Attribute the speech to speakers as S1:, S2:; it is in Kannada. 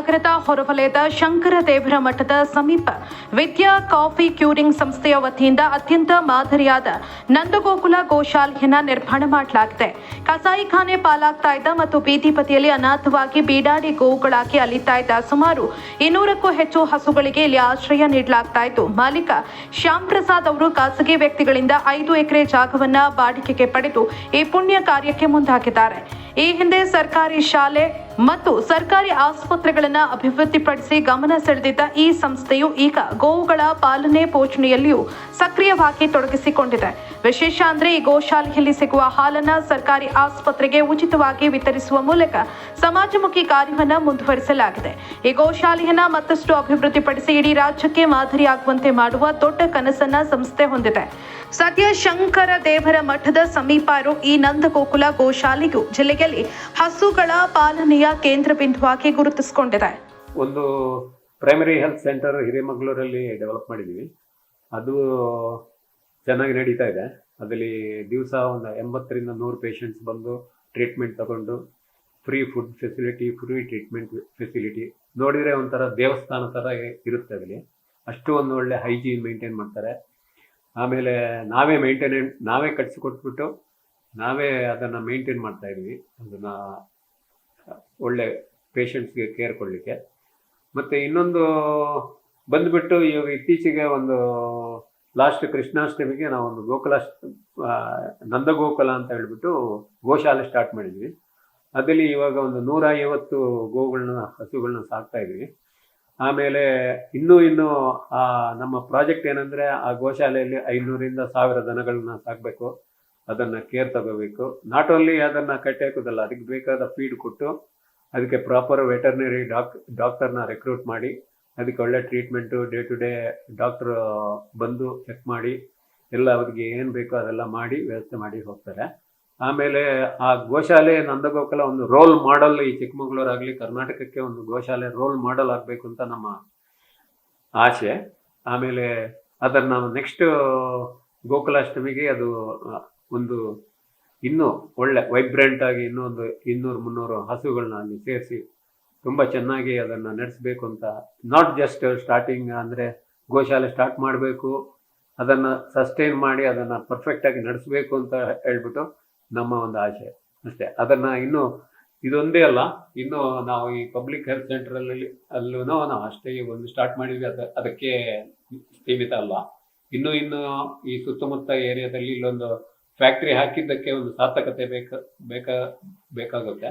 S1: ನಗರದ ಹೊರವಲಯದ ಶಂಕರ ದೇವರ ಮಠದ ಸಮೀಪ ವಿದ್ಯಾ ಕಾಫಿ ಕ್ಯೂರಿಂಗ್ ಸಂಸ್ಥೆಯ ವತಿಯಿಂದ ಅತ್ಯಂತ ಮಾದರಿಯಾದ ನಂದಗೋಕುಲ ಗೋಶಾಲೆಯನ್ನ ನಿರ್ಮಾಣ ಮಾಡಲಾಗಿದೆ. ಕಸಾಯಿಖಾನೆ ಪಾಲಾಗ್ತಾ ಇದ್ದ ಮತ್ತು ಬೀದಿ ಬದಿಯಲ್ಲಿ ಅನಾಥವಾಗಿ ಬೀಡಾಡಿ ಗೋವುಗಳಾಗಿ ಅಲಿತಾ ಇದ್ದ ಸುಮಾರು ಇನ್ನೂರಕ್ಕೂ ಹೆಚ್ಚು ಹಸುಗಳಿಗೆ ಇಲ್ಲಿ ಆಶ್ರಯ ನೀಡಲಾಗ್ತಾ ಇತ್ತು. ಮಾಲೀಕ ಶ್ಯಾಮ್ ಪ್ರಸಾದ್ ಅವರು ಖಾಸಗಿ ವ್ಯಕ್ತಿಗಳಿಂದ ಐದು ಎಕರೆ ಜಾಗವನ್ನ ಬಾಡಿಗೆಗೆ ಪಡೆದು ಈ ಪುಣ್ಯ ಕಾರ್ಯಕ್ಕೆ ಮುಂದಾಗಿದ್ದಾರೆ. ಈ ಹಿಂದೆ ಸರ್ಕಾರಿ ಶಾಲೆ ಮತ್ತು ಸರ್ಕಾರಿ ಆಸ್ಪತ್ರೆಗಳನ್ನ ಅಭಿವೃದ್ಧಿಪಡಿಸಿ ಗಮನ ಸೆಳೆದಿದ್ದ ಈ ಸಂಸ್ಥೆಯು ಈಗ ಗೋವುಗಳ ಪಾಲನೆ ಪೋಷಣೆಯಲ್ಲಿಯೂ ಸಕ್ರಿಯವಾಗಿ ತೊಡಗಿಸಿಕೊಂಡಿದೆ. ವಿಶೇಷ ಅಂದ್ರೆ ಈ ಗೋಶಾಲೆಯಲ್ಲಿ ಸಿಗುವ ಹಾಲನ್ನ ಸರ್ಕಾರಿ ಆಸ್ಪತ್ರೆಗೆ ಉಚಿತವಾಗಿ ವಿತರಿಸುವ ಮೂಲಕ ಸಮಾಜಮುಖಿ ಕಾರ್ಯವನ್ನ ಮುಂದುವರಿಸಲಾಗಿದೆ. ಈ ಗೋಶಾಲೆಯನ್ನ ಮತ್ತಷ್ಟು ಅಭಿವೃದ್ಧಿಪಡಿಸಿ ಇಡೀ ರಾಜ್ಯಕ್ಕೆ ಮಾದರಿಯಾಗುವಂತೆ ಮಾಡುವ ದೊಡ್ಡ ಕನಸನ್ನ ಸಂಸ್ಥೆ ಹೊಂದಿದೆ. ಸದ್ಯ ಶಂಕರ ದೇವರ ಮಠದ ಸಮೀಪ ಈ ನಂದಗೋಕುಲ ಗೋಶಾಲೆಯು ಜಿಲ್ಲೆಯಲ್ಲಿ ಹಸುಗಳ ಪಾಲನೆಯ ಕೇಂದ್ರ ಬಿಂದುವಾಗಿ ಗುರುತಿಸಿಕೊಂಡಿದೆ.
S2: ಒಂದು ಪ್ರೈಮರಿ ಹೆಲ್ತ್ ಸೆಂಟರ್ ಹಿರೇಮಗಳೂರಲ್ಲಿ ಡೆವಲಪ್ ಮಾಡಿದ್ದೀವಿ ಅದು ಚೆನ್ನಾಗಿ ನಡೀತಾ ಇದೆ. ಅದರಲ್ಲಿ ದಿವಸ ಒಂದು ಎಂಬತ್ತರಿಂದ ನೂರು ಪೇಷಂಟ್ಸ್ ಬಂದು ಟ್ರೀಟ್ಮೆಂಟ್ ತಗೊಂಡು free food facility free treatment facility ನೋಡಿದರೆ ಒಂಥರ ದೇವಸ್ಥಾನ ಥರ ಇರುತ್ತೆ ಅಲ್ಲಿ ಅಷ್ಟು ಒಂದು ಒಳ್ಳೆ ಹೈಜೀನ್ ಮೇಂಟೈನ್ ಮಾಡ್ತಾರೆ. ಆಮೇಲೆ ನಾವೇ ಮೇಂಟೆನೆನ್ಸ್ ನಾವೇ ಕಟ್ಸಿಕೊಟ್ಬಿಟ್ಟು ನಾವೇ ಅದನ್ನು ಮೇಂಟೈನ್ ಮಾಡ್ತಾ ಇದ್ವಿ. ಅದನ್ನು ಒಳ್ಳೆ ಪೇಷಂಟ್ಸ್ಗೆ ಕೇರ್ ಕೊಡಲಿಕ್ಕೆ. ಮತ್ತು ಇನ್ನೊಂದು ಬಂದುಬಿಟ್ಟು ಇವಾಗ ಇತ್ತೀಚೆಗೆ ಒಂದು ಲಾಸ್ಟ್ ಕೃಷ್ಣಾಷ್ಟಮಿಗೆ ನಾವು ಒಂದು ಗೋಕುಲ ನಂದಗೋಕುಲ ಅಂತ ಹೇಳ್ಬಿಟ್ಟು ಗೋಶಾಲೆ ಸ್ಟಾರ್ಟ್ ಮಾಡಿದ್ವಿ. ಅದರಲ್ಲಿ ಇವಾಗ ಒಂದು ನೂರ ಐವತ್ತು ಗೋಗಳನ್ನ, ಹಸುಗಳನ್ನ ಸಾಕ್ತಾ ಇದ್ವಿ. ಆಮೇಲೆ ಇನ್ನೂ ಇನ್ನೂ ನಮ್ಮ ಪ್ರಾಜೆಕ್ಟ್ ಏನಂದರೆ ಆ ಗೋಶಾಲೆಯಲ್ಲಿ ಐನೂರಿಂದ ಸಾವಿರ ದನಗಳನ್ನ ಸಾಕಬೇಕು. ಅದನ್ನು ಕೇರ್ ತಗೋಬೇಕು. ನಾಟ್ ಓನ್ಲಿ ಅದನ್ನ ಕಟ್ಟಿ ಹಾಕೋದಲ್ಲ, ಅದಕ್ಕೆ ಬೇಕಾದ ಫೀಡ್ ಕೊಟ್ಟು ಅದಕ್ಕೆ ಪ್ರಾಪರ್ ವೆಟರ್ನರಿ ಡಾಕ್ ಡಾಕ್ಟರ್ನ ರೆಕ್ರೂಟ್ ಮಾಡಿ, ಅದಕ್ಕೆ ಒಳ್ಳೆ treatment day to day doctor ಬಂದು ಚೆಕ್ ಮಾಡಿ, ಎಲ್ಲ ಅವ್ರಿಗೆ ಏನು ಬೇಕೋ ಅದೆಲ್ಲ ಮಾಡಿ ವ್ಯವಸ್ಥೆ ಮಾಡಿ ಹೋಗ್ತಾರೆ. ಆಮೇಲೆ ಆ ಗೋಶಾಲೆ ನಂದಗೋಕುಲ ಒಂದು ರೋಲ್ ಮಾಡಲ್ ಈ ಚಿಕ್ಕಮಗಳೂರಾಗಲಿ ಕರ್ನಾಟಕಕ್ಕೆ ಒಂದು ಗೋಶಾಲೆ ರೋಲ್ ಮಾಡಲ್ ಆಗಬೇಕು ಅಂತ ನಮ್ಮ ಆಸೆ. ಆಮೇಲೆ ಅದನ್ನು ನೆಕ್ಸ್ಟ್ ಗೋಕುಲಾಷ್ಟಮಿಗೆ ಅದು ಒಂದು ಇನ್ನೂ ಒಳ್ಳೆ ವೈಬ್ರೆಂಟ್ ಆಗಿ ಇನ್ನೊಂದು ಇನ್ನೂರು, ಮುನ್ನೂರು ಹಸುಗಳನ್ನ ಅಲ್ಲಿ ಸೇರಿಸಿ ತುಂಬ ಚೆನ್ನಾಗಿ ಅದನ್ನು ನಡೆಸಬೇಕು ಅಂತ ನಾಟ್ ಜಸ್ಟ್ ಸ್ಟಾರ್ಟಿಂಗ್ ಅಂದರೆ ಗೋಶಾಲೆ ಸ್ಟಾರ್ಟ್ ಮಾಡಬೇಕು, ಅದನ್ನು ಸಸ್ಟೈನ್ ಮಾಡಿ ಅದನ್ನು ಪರ್ಫೆಕ್ಟಾಗಿ ನಡೆಸಬೇಕು ಅಂತ ಹೇಳ್ಬಿಟ್ಟು ನಮ್ಮ ಒಂದು ಆಸೆ. ಅಷ್ಟೇ, ಅದನ್ನು ಇನ್ನೂ ಇದೊಂದೇ ಅಲ್ಲ, ಇನ್ನೂ ನಾವು ಈ ಪಬ್ಲಿಕ್ ಹೆಲ್ತ್ ಸೆಂಟ್ರಲ್ಲಿ ಅಲ್ಲೂ ನಾವು ಅಷ್ಟೇ ಒಂದು ಸ್ಟಾರ್ಟ್ ಮಾಡಿದ್ವಿ, ಅದ ಅದಕ್ಕೆ ಸೀಮಿತ ಅಲ್ಲ. ಇನ್ನೂ, ಇನ್ನು ಈ ಸುತ್ತಮುತ್ತ ಏರಿಯಾದಲ್ಲಿ ಇಲ್ಲೊಂದು ಫ್ಯಾಕ್ಟ್ರಿ ಹಾಕಿದ್ದಕ್ಕೆ ಒಂದು ಸಾರ್ಥಕತೆ ಬೇಕ ಬೇಕಾ ಬೇಕಾಗುತ್ತೆ.